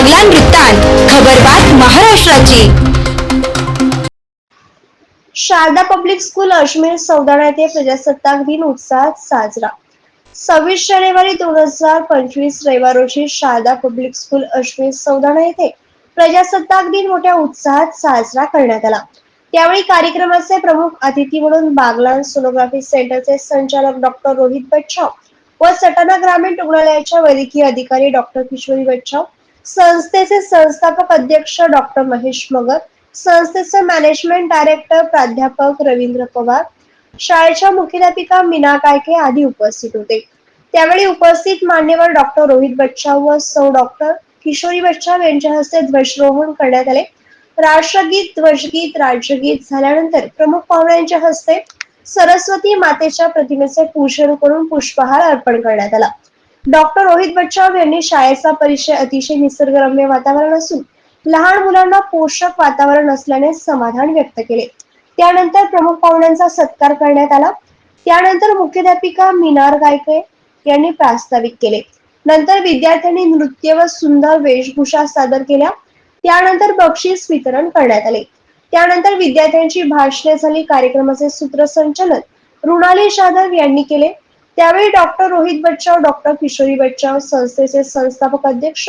बागलान वृत्तांत खबरबात महाराष्ट्राची. शारदा पब्लिक स्कूल अजमेर सौदाणा येथे प्रजासत्ताक दिन उत्साहात साजरा. सव्वीस जानेवारी दोन हजार पंचवीस रविवार रोजी शारदा पब्लिक स्कूल अजमेर सौदाणा येथे प्रजासत्ताक दिन मोठ्या उत्साहात साजरा करण्यात आला. त्यावेळी कार्यक्रमाचे प्रमुख अतिथी म्हणून बागलान सोनोग्राफी सेंटरचे संचालक डॉक्टर रोहित बच्छाव व सटाणा ग्रामीण रुग्णालयाच्या वैद्यकीय अधिकारी डॉक्टर किशोरी बच्छाव संस्थेचे संस्थापक अध्यक्ष डॉक्टर महेश मगर संस्थेचे मॅनेजमेंट डायरेक्टर प्राध्यापक रवींद्र पवार शाळेच्या मुख्याध्यापिका मीना कायके आदी उपस्थित होते. त्यावेळी उपस्थित मान्यवर डॉक्टर रोहित बच्चाव व सौ डॉक्टर किशोरी बच्चाव यांच्या हस्ते ध्वजरोहण करण्यात आले. राष्ट्रगीत ध्वजगीत राज्यगीत झाल्यानंतर प्रमुख पाहुण्यांच्या हस्ते सरस्वती मातेच्या प्रतिमेचे पूजन करून पुष्पहार अर्पण करण्यात आला. डॉक्टर रोहित बच्चाव यांनी शाळेचा परिचय अतिशय निसर्गरम्य वातावरण असून लहान मुलांना पोषक वातावरण असल्याने समाधान व्यक्त केले. त्यानंतर प्रमुख पाहुण्यांचा सत्कार करण्यात आला. त्यानंतर मुख्याध्यापिका मिनार गायके यांनी प्रास्ताविक केले. नंतर विद्यार्थ्यांनी नृत्य व सुंदर वेशभूषा सादर केल्या. त्यानंतर बक्षीस वितरण करण्यात आले. त्यानंतर विद्यार्थ्यांची भाषणे झाली. कार्यक्रमाचे सूत्रसंचालन रुणाली जाधव यांनी केले. त्यावेळी डॉक्टर रोहित बच्चाव डॉक्टर किशोरी बच्चाव संस्थेचे संस्थापक अध्यक्ष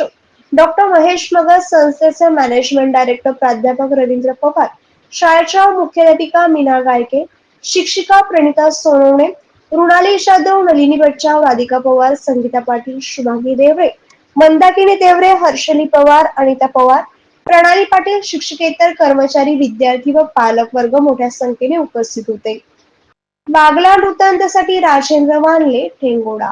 डॉक्टर महेश मगर संस्थेचे मॅनेजमेंट डायरेक्टर प्राध्यापक रवींद्र पवार शाळेच्या मुख्याध्यापिका मीना गायके शिक्षिका प्रणिता सोनवणे रुणाली जाधव नलिनी बच्चाव राधिका पवार संगीता पाटील शुभांगी देवरे मंदाकिनी देवरे हर्षली पवार अनिता पवार प्रणाली पाटील शिक्षकेतर कर्मचारी विद्यार्थी व पालक वर्ग मोठ्या संख्येने उपस्थित होते. बागला वृत्तांतासाठी राजेंद्र वानले ठेंगोडा.